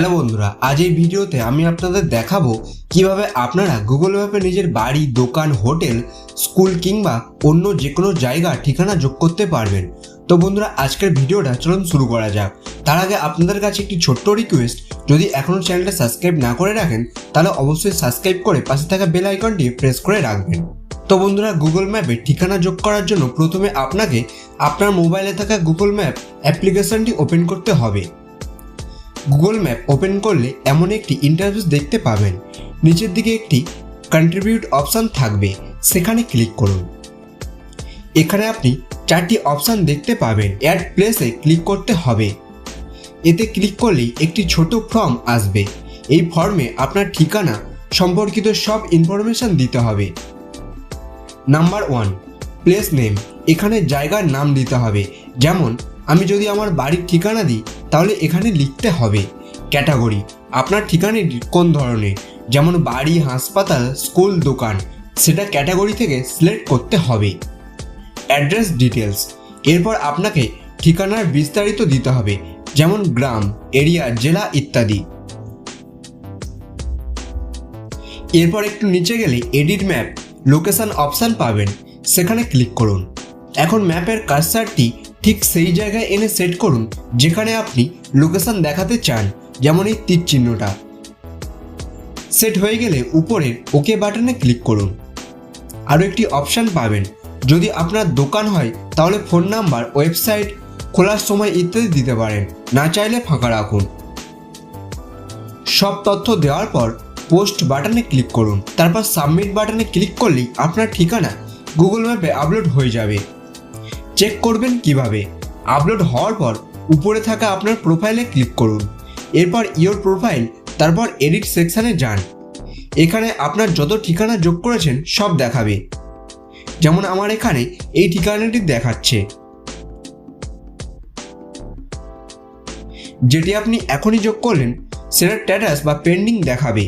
Hello বন্ধুরা, আজ এই ভিডিওতে আমি আপনাদের দেখাবো কীভাবে আপনারা গুগল ম্যাপে নিজের বাড়ি, দোকান, হোটেল, স্কুল কিংবা অন্য যে কোনো জায়গা, ঠিকানা যোগ করতে পারবেন। তো বন্ধুরা, আজকের ভিডিওটা চলুন শুরু করা যাক। তার আগে আপনাদের কাছে একটি ছোট্ট রিকোয়েস্ট যদি এখনও চ্যানেলটা সাবস্ক্রাইব না করে রাখেন, তাহলে অবশ্যই সাবস্ক্রাইব করে পাশে থাকা বেল আইকনটি প্রেস করে রাখবেন। তো বন্ধুরা গুগল ম্যাপে ঠিকানা যোগ করার জন্য প্রথমে আপনাকে আপনার মোবাইলে থাকা গুগল ম্যাপ অ্যাপ্লিকেশনটি ওপেন করতে হবে। গুগল ম্যাপ ওপেন করলে এমন একটি ইন্টারফেস দেখতে পাবেন। নিচের দিকে একটি কন্ট্রিবিউট অপশান থাকবে, সেখানে ক্লিক করুন। এখানে আপনি চারটি অপশান দেখতে পাবেন অ্যাড প্লেসে ক্লিক করতে হবে। এতে ক্লিক করলেই একটি ছোট ফর্ম আসবে। এই ফর্মে আপনার ঠিকানা, সম্পর্কিত সব ইনফরমেশন দিতে হবে। নাম্বার ওয়ান প্লেস নেম এখানে জায়গার নাম দিতে হবে। যেমন আমি যদি আমার বাড়ির ঠিকানা দিই, তাহলে এখানে লিখতে হবে ক্যাটাগরি। আপনার ঠিকানাটি কোন ধরনের? যেমন বাড়ি, হাসপাতাল, স্কুল, দোকান। সেটা ক্যাটাগরি থেকে সিলেক্ট করতে হবে। অ্যাড্রেস ডিটেলস এরপর আপনাকে ঠিকানার বিস্তারিত দিতে হবে। যেমন গ্রাম, এরিয়া, জেলা ইত্যাদি। এরপর একটু নিচে গেলে এডিট ম্যাপ, লোকেশান অপশান পাবেন। সেখানে ক্লিক করুন। এখন ম্যাপের কার্সারটি ঠিক সেই জায়গায় এনে সেট করুন, যেখানে আপনি লোকেশন দেখাতে চান, যেমন এই তীর চিহ্নটা। সেট হয়ে গেলে উপরের ওকে বাটনে ক্লিক করুন। আরও একটি অপশান পাবেন। যদি আপনার দোকান হয়, তাহলে ফোন নাম্বার ওয়েবসাইট খোলার সময় ইত্যাদি দিতে পারেন। না চাইলে ফাঁকা রাখুন। সব তথ্য দেওয়ার পর পোস্ট বাটনে ক্লিক করুন। তারপর সাবমিট বাটনে ক্লিক করলেই আপনার ঠিকানা গুগল ম্যাপে আপলোড হয়ে যাবে। চেক করবেন কীভাবে। আপলোড হওয়ার পর উপরে থাকা আপনার প্রোফাইলে ক্লিক করুন। এরপর ইওর প্রোফাইল তারপর এডিট সেকশানে যান। এখানে আপনার যত ঠিকানা যোগ করেছেন সব দেখাবে। যেমন আমার এখানে এই ঠিকানাটি দেখাচ্ছে। যেটি আপনি এখনই যোগ করলেন সেটার স্ট্যাটাস বা পেন্ডিং দেখাবে।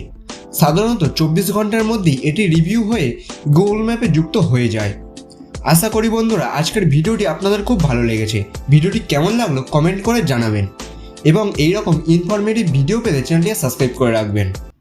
সাধারণত চব্বিশ ঘণ্টার মধ্যেই এটি রিভিউ হয়ে গুগল ম্যাপে যুক্ত হয়ে যায়। আশা করি বন্ধুরা, আজকের ভিডিওটি আপনাদের খুব ভালো লেগেছে। ভিডিওটি কেমন লাগল কমেন্ট করে জানাবেন। এবং এইরকম ইনফরমেটিভ ভিডিও পেতে চ্যানেলটি সাবস্ক্রাইব করে রাখবেন।